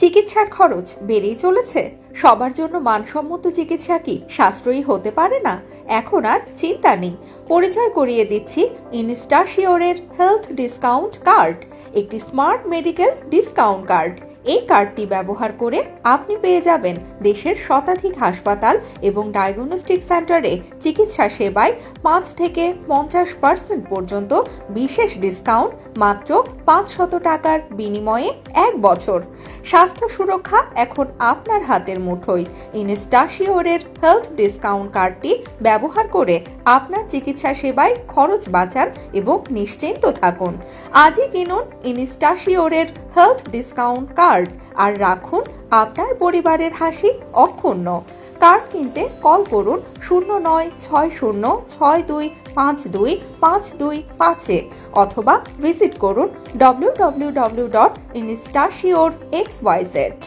চিকিৎসার খরচ বেড়েই চলেছে। সবার জন্য মানসম্মত চিকিৎসা কি সাশ্রয়ী হতে পারে না? এখন আর চিন্তা নেই। পরিচয় করিয়ে দিচ্ছি ইনস্টাশিওরের হেলথ ডিসকাউন্ট কার্ড, একটি স্মার্ট মেডিকেল ডিসকাউন্ট কার্ড। এই কার্ডটি ব্যবহার করে আপনি পেয়ে যাবেন দেশের শতাধিক হাসপাতাল এবং ডায়াগনস্টিক সেন্টারে চিকিৎসা সেবায় পাঁচ থেকে পঞ্চাশ পার্সেন্ট পর্যন্ত বিশেষ ডিসকাউন্ট মাত্র পাঁচশত টাকার বিনিময়ে এক বছর। স্বাস্থ্য সুরক্ষা এখন আপনার হাতের মুঠোয়। ইনস্টাশিওরের হেলথ ডিসকাউন্ট কার্ডটি ব্যবহার করে আপনার চিকিৎসা সেবায় খরচ বাঁচান এবং নিশ্চিন্ত থাকুন। আজই কিনুন ইনস্টাশিওরের হেলথ ডিসকাউন্ট কার্ড আর রাখুন আপনার পরিবারের হাসি অক্ষুণ্ণ। কার্ড কিনতে কল করুন শূন্য নয় ছয় শূন্য ছয় দুই পাঁচ দুই পাঁচ দুই পাঁচে অথবা ভিজিট করুন W W W dot Instasure X Y Z